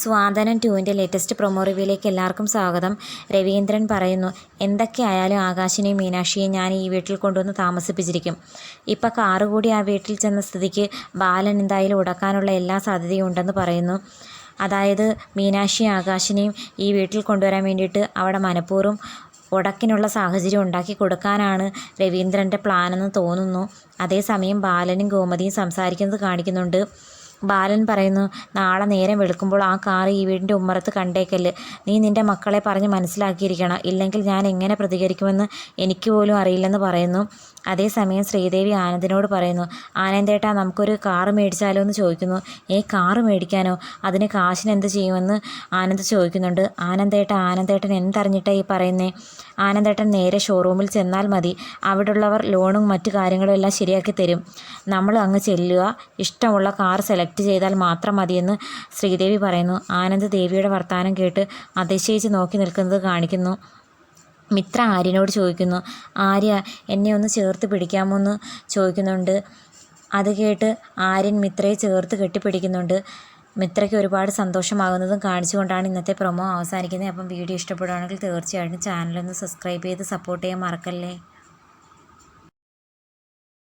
സ്വാതനം ടുവിന്റെ latest promo റിവ്യൂയിലേക്ക് എല്ലാവർക്കും സ്വാഗതം. രവീന്ദ്രൻ പറയുന്നു എന്തൊക്കെയായാലും ആകാശിനെയും മീനാക്ഷിയെയും ഞാൻ ഈ വീട്ടിൽ കൊണ്ടുവന്ന് താമസിപ്പിച്ചിരിക്കും. ഇപ്പം കാറ് കൂടി ആ വീട്ടിൽ ചെന്ന സ്ഥിതിക്ക് ബാലൻ എന്തായാലും ഉടക്കാനുള്ള എല്ലാ സാധ്യതയും ഉണ്ടെന്ന് പറയുന്നു. അതായത് മീനാക്ഷിയും ആകാശിനെയും ഈ വീട്ടിൽ കൊണ്ടുവരാൻ വേണ്ടിയിട്ട് അവിടെ മനഃപൂർവം ഉടക്കിനുള്ള സാഹചര്യം ഉണ്ടാക്കി കൊടുക്കാനാണ് രവീന്ദ്രന്റെ പ്ലാനെന്ന് തോന്നുന്നു. അതേസമയം ബാലനും ഗോമതിയും സംസാരിക്കുന്നത് കാണിക്കുന്നുണ്ട്. ബാലൻ പറയുന്നു നാളെ നേരം വെളുക്കുമ്പോൾ ആ കാർ ഈ വീടിന്റെ ഉമ്മറത്ത് കണ്ടേക്കല്ല്. നീ നിന്റെ മക്കളെ പറഞ്ഞ് മനസ്സിലാക്കിയിരിക്കണം. ഇല്ലെങ്കിൽ ഞാൻ എങ്ങനെ പ്രതികരിക്കുമെന്ന് എനിക്ക് പോലും അറിയില്ലെന്ന് പറയുന്നു. അതേസമയം ശ്രീദേവി ആനന്ദിനോട് പറയുന്നു ആനന്ദേട്ടാ നമുക്കൊരു കാർ മേടിച്ചാലോ എന്ന് ചോദിക്കുന്നു. ഏ കാർ മേടിക്കാനോ? അതിന് കാശിന് എന്ത് ചെയ്യുമെന്ന് ആനന്ദ് ചോദിക്കുന്നുണ്ട്. ആനന്ദേട്ട ആനന്ദേട്ടൻ എന്തറിഞ്ഞിട്ടാ ഈ പറയുന്നേ? ആനന്ദേട്ടൻ നേരെ ഷോറൂമിൽ ചെന്നാൽ മതി. അവിടെയുള്ളവർ ലോണും മറ്റു കാര്യങ്ങളും എല്ലാം ശരിയാക്കി തരും. നമ്മൾ അങ്ങ് ചെല്ലുക. ഇഷ്ടമുള്ള കാർ സെലക്ട് ചെയ്താൽ മാത്രം മതിയെന്ന് ശ്രീദേവി പറയുന്നു. ആനന്ദ് ദേവിയുടെ വർത്തമാനം കേട്ട് അതിശയിച്ച് നോക്കി നിൽക്കുന്നത് കാണിക്കുന്നു. മിത്ര ആര്യനോട് ചോദിക്കുന്നു ആര്യ എന്നെ ഒന്ന് ചേർത്ത് പിടിക്കാമോ എന്ന് ചോദിക്കുന്നുണ്ട്. അത് കേട്ട് ആര്യൻ മിത്രയെ ചേർത്ത് കെട്ടിപ്പിടിക്കുന്നുണ്ട്. മിത്രയ്ക്ക് ഒരുപാട് സന്തോഷമാകുന്നതും കാണിച്ചുകൊണ്ടാണ് ഇന്നത്തെ പ്രൊമോ അവസാനിക്കുന്നത്. അപ്പം വീഡിയോ ഇഷ്ടപ്പെടുകയാണെങ്കിൽ തീർച്ചയായിട്ടും ചാനലൊന്ന് സബ്സ്ക്രൈബ് ചെയ്ത് സപ്പോർട്ട് ചെയ്യാൻ മറക്കല്ലേ?